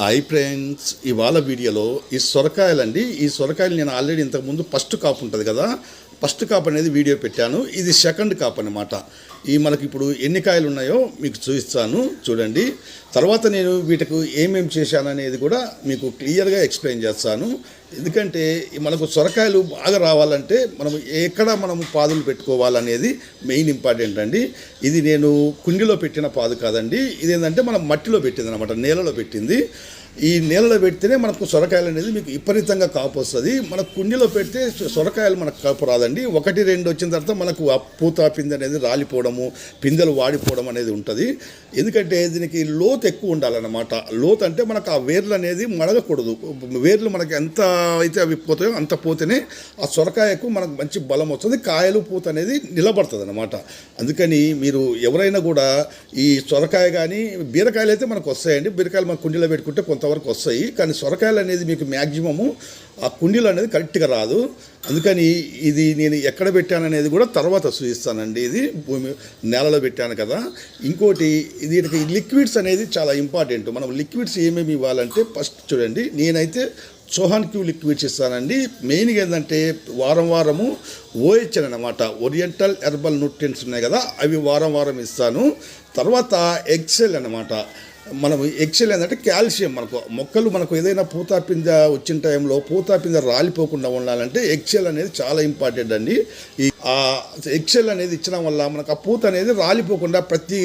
Hi friends ఇవాళ వీడియోలో ఈ సొరకాయలండి. ఈ సొరకాయలు నేను ఆల్రెడీ ఇంతకుముందు ఫస్ట్ కాపు ఉంటుంది కదా ఫస్ట్ కాప్ అనేది వీడియో పెట్టాను. ఇది సెకండ్ కాప్ అనమాట ఈ మనకి ఇప్పుడు ఎన్ని కాయలు ఉన్నాయో మీకు చూపిస్తాను చూడండి. తర్వాత నేను వీటికి ఏమేమి చేశాను అనేది కూడా మీకు క్లియర్గా ఎక్స్ప్లెయిన్ చేస్తాను. ఎందుకంటే మనకు సొరకాయలు బాగా రావాలంటే మనం ఎక్కడ మనం పాదులు పెట్టుకోవాలనేది మెయిన్ ఇంపార్టెంట్ అండి. ఇది నేను కుండిలో పెట్టిన పాదు కాదండి. ఇది ఏంటంటే మనం మట్టిలో పెట్టింది అనమాట నేలలో పెట్టింది. ఈ నీళ్ళలో పెడితేనే మనకు సొరకాయలు అనేది మీకు విపరీతంగా కాపు వస్తుంది. మన కుండీలో పెడితే సొరకాయలు మనకు కాపు రాదండి. ఒకటి రెండు వచ్చిన తర్వాత మనకు ఆ పూత పిందె అనేది రాలిపోవడము పిందెలు వాడిపోవడం అనేది ఉంటుంది. ఎందుకంటే దీనికి లోతు ఎక్కువ ఉండాలన్నమాట. లోతు అంటే మనకు ఆ వేర్లు అనేది మడగకూడదు వేర్లు మనకి ఎంత అయితే అవి పోతాయో అంత పోతేనే ఆ సొరకాయకు మనకు మంచి బలం వస్తుంది. కాయలు పూత అనేది నిలబడుతుంది అనమాట అందుకని మీరు ఎవరైనా కూడా ఈ సొరకాయ కానీ బీరకాయలు అయితే మనకు వస్తాయండి. బీరకాయలు మన కుండీలో పెట్టుకుంటే కొంత కొంతవరకు వస్తాయి. కానీ సొరకాయలు అనేది మీకు మ్యాక్సిమము ఆ కుండీలు అనేది కరెక్ట్గా రాదు. అందుకని ఇది నేను ఎక్కడ పెట్టాననేది కూడా తర్వాత చూపిస్తానండి. ఇది భూమి నేలలో పెట్టాను కదా. ఇంకోటి దీనికి లిక్విడ్స్ అనేది చాలా ఇంపార్టెంట్. మనం లిక్విడ్స్ ఏమేమి ఇవ్వాలంటే ఫస్ట్ చూడండి. నేనైతే సోహాన్ క్యూ లిక్విడ్స్ ఇస్తానండి. మెయిన్గా ఏంటంటే వారం వారము ఓహెచ్ఎన్ అనమాట ఓరియంటల్ హెర్బల్ న్యూట్రియన్స్ ఉన్నాయి కదా అవి వారం వారం ఇస్తాను. తర్వాత ఎక్సెల్ అనమాట మనం ఎక్సెల్ ఏంటంటే కాల్షియం మనకు. మొక్కలు మనకు ఏదైనా పూతా పింజ వచ్చిన టైంలో పూతా పింజ రాలిపోకుండా ఉండాలంటే ఎక్సెల్ అనేది చాలా ఇంపార్టెంట్ అండి. ఈ ఎక్సెల్ అనేది ఇచ్చడం వల్ల మనకు ఆ పూత అనేది రాలిపోకుండా ప్రతి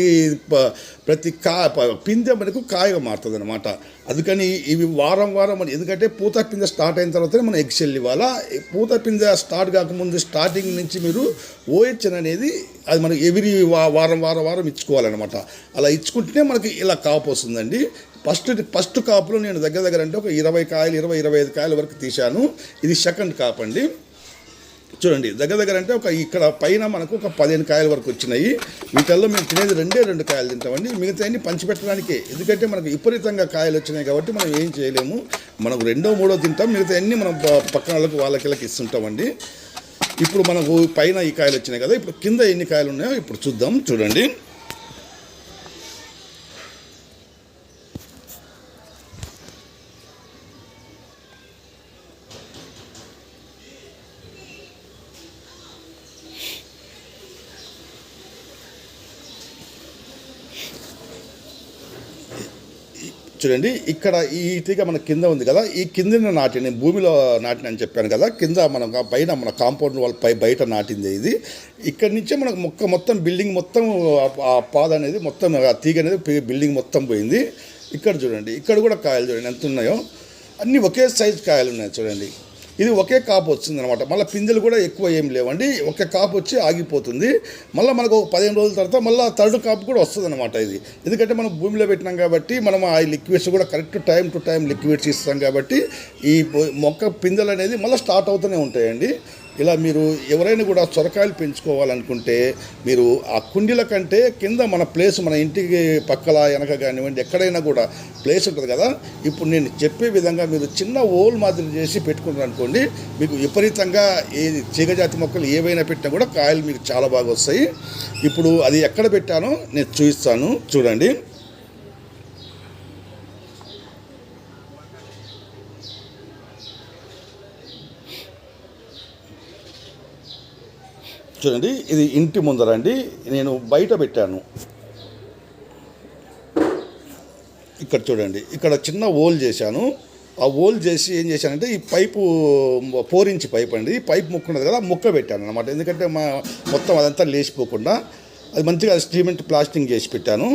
ప- ప్రతి కా ప- పిందె మనకు కాయగా మారుతుంది అనమాట అందుకని ఇవి వారం వారం మనం ఎందుకంటే పూత పిందె స్టార్ట్ అయిన తర్వాతనే మనం ఎక్సెల్ ఇవ్వాలా? పూత పిందె స్టార్ట్ కాకముందు స్టార్టింగ్ నుంచి మీరు ఓహెచ్ఎన్ అనేది అది మనకి ఎవ్రీ వా- వారం వారం వారం ఇచ్చుకోవాలన్నమాట. అలా ఇచ్చుకుంటేనే మనకి ఇలా కాపు వస్తుందండి. ఫస్ట్ ఫస్ట్ కాపులో నేను దగ్గర దగ్గర అంటే ఒక ఇరవై కాయలు ఇరవై ఇరవై ఐదు కాయల వరకు తీశాను. ఇది సెకండ్ కాప్ అండి చూడండి దగ్గర దగ్గర అంటే ఒక ఇక్కడ పైన మనకు ఒక పదిహేను కాయల వరకు వచ్చినాయి. వీటిల్లో మేము తినేది రెండే రెండు కాయలు తింటామండి. మిగతా అన్ని పంచిపెట్టడానికే. ఎందుకంటే మనకు విపరీతంగా కాయలు వచ్చినాయి కాబట్టి మనం ఏం చేయలేము. మనకు రెండో మూడో తింటాం. మిగతా అన్ని మనం పక్కన వాళ్ళకి వాళ్ళకి ఇస్తుంటామండి. ఇప్పుడు మనకు పైన ఈ కాయలు వచ్చినాయి కదా. ఇప్పుడు కింద ఎన్ని కాయలు ఉన్నాయో ఇప్పుడు చూద్దాం. చూడండి. చూడండి ఇక్కడ ఈ తీగ మన కింద ఉంది కదా ఈ కింద నాటిన భూమిలో నాటిన అని చెప్పాను కదా కింద మనం ఆ పైన మన కాంపౌండ్ వాళ్ళ పై బయట నాటింది ఇది. ఇక్కడి నుంచే మనకు మొక్క మొత్తం బిల్డింగ్ మొత్తం ఆ- పాద అనేది మొత్తం ఆ తీగ అనేది బిల్డింగ్ మొత్తం పోయింది. ఇక్కడ చూడండి ఇక్కడ కూడా కాయలు చూడండి ఎంత ఉన్నాయో. అన్నీ ఒకే సైజ్ కాయలు ఉన్నాయి చూడండి. ఇది ఒకే కాపు వచ్చింది అనమాట మళ్ళీ పిందెలు కూడా ఎక్కువ ఏం లేవండి. ఒకే కాపు వచ్చి ఆగిపోతుంది. మళ్ళీ మనకు ఒక పదిహేను రోజుల తర్వాత మళ్ళీ థర్డ్ కాపు కూడా వస్తుంది అనమాట ఇది. ఎందుకంటే మనం భూమిలో పెట్టినాం కాబట్టి మనం ఆ లిక్విడ్స్ కూడా correct time to time liquids ఇస్తాం కాబట్టి ఈ మొక్క పిందెలు అనేది మళ్ళీ స్టార్ట్ అవుతూనే ఉంటాయండి. ఇలా మీరు ఎవరైనా కూడా సొరకాయలు పెంచుకోవాలనుకుంటే మీరు ఆ కుండీల కంటే కింద మన ప్లేస్ మన ఇంటికి పక్కల వెనక కానివ్వండి ఎక్కడైనా కూడా ప్లేస్ ఉంటుంది కదా. ఇప్పుడు నేను చెప్పే విధంగా మీరు చిన్న ఓల్ మాదిరి చేసి పెట్టుకున్నారు అనుకోండి మీకు విపరీతంగా ఏ తీగజాతి మొక్కలు ఏవైనా పెట్టినా కూడా కాయలు మీకు చాలా బాగా వస్తాయి. ఇప్పుడు అది ఎక్కడ పెట్టానో నేను చూపిస్తాను. చూడండి. చూడండి ఇది ఇంటి ముందరండి నేను బయట పెట్టాను. ఇక్కడ చూడండి ఇక్కడ చిన్న హోల్ చేశాను. ఆ హోల్ చేసి ఏం చేశానంటే ఈ పైపు ఫోర్ ఇంచ్ పైప్ అండి. ఈ పైప్ ముక్క ఉన్నది కదా ఆ ముక్క పెట్టాను అనమాట ఎందుకంటే మా మొత్తం అదంతా లేచిపోకుండా అది మంచిగా స్టీమెంట్ ప్లాస్టింగ్ చేసి పెట్టాను.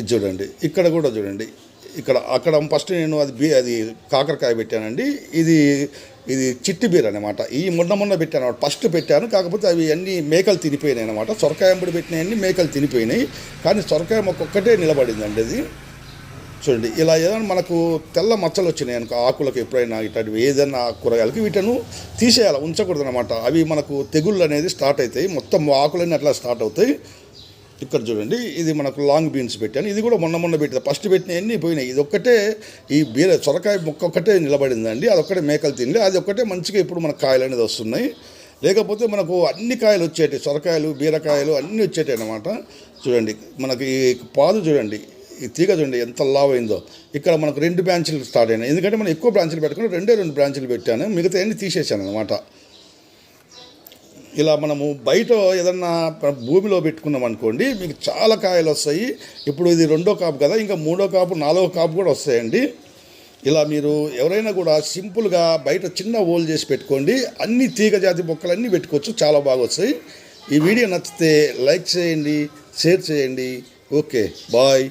ఇది చూడండి ఇక్కడ కూడా చూడండి. ఇక్కడ అక్కడ ఫస్ట్ నేను అది బీ అది కాకరకాయ పెట్టానండి. ఇది ఇది చిట్టి బీర్ అనమాట ఈ మొన్న మొన్న పెట్టాను ఫస్ట్ పెట్టాను. కాకపోతే అవి అన్ని మేకలు తినిపోయినాయి అనమాట సొరకాయ అంబడి పెట్టినాయన్ని మేకలు తినిపోయినాయి. కానీ సొరకాయ మొక్క ఒక్కటే నిలబడిందండి అది. చూడండి ఇలా ఏదైనా మనకు తెల్ల మచ్చలు వచ్చినాయి అనుకో ఆకులకు ఎప్పుడైనా ఇట్లాంటివి ఏదైనా కూరగాయలకి వీటను తీసేయాలి ఉంచకూడదు అనమాట అవి మనకు తెగుళ్ళు అనేది స్టార్ట్ అవుతాయి. మొత్తం ఆకులన్నీ అట్లా స్టార్ట్ అవుతాయి. ఇక్కడ చూడండి ఇది మనకు లాంగ్ బీన్స్ పెట్టాను. ఇది కూడా మొన్న మొన్న పెట్టిన. ఫస్ట్ పెట్టినవన్నీ పోయినాయి. ఇది ఒక్కటే ఈ బీర సొరకాయ ముక్క ఒక్కటే నిలబడిందండి. అది మేకలు తినలే. అది ఒక్కటే మంచిగా ఇప్పుడు మన కాయలు అనేది వస్తున్నాయి. లేకపోతే మనకు అన్ని కాయలు వచ్చేటి సొరకాయలు బీరకాయలు అన్నీ వచ్చేటాయి అనమాట చూడండి మనకి ఈ పాదు చూడండి ఈ తీగ చూడండి ఎంత లావ్ అయిందో ఇక్కడ మనకు రెండు బ్రాంచ్లు స్టార్ట్ అయినాయి. ఎందుకంటే మనం ఎక్కువ బ్రాంచ్లు పెట్టుకుని రెండే రెండు బ్రాంచ్లు పెట్టాను. మిగతా అన్ని తీసేసాను అనమాట ఇలా మనము బయట ఏదన్నా భూమిలో పెట్టుకున్నాం అనుకోండి మీకు చాలా కాయలు వస్తాయి. ఇప్పుడు ఇది రెండో కాపు కదా ఇంకా మూడో కాపు నాలుగో కాపు కూడా వస్తాయండి. ఇలా మీరు ఎవరైనా కూడా సింపుల్గా బయట చిన్న హోల్ చేసి పెట్టుకోండి. అన్ని తీగ జాతి మొక్కలన్నీ పెట్టుకోవచ్చు చాలా బాగా వస్తాయి. ఈ వీడియో నచ్చితే లైక్ చేయండి షేర్ చేయండి. Okay bye.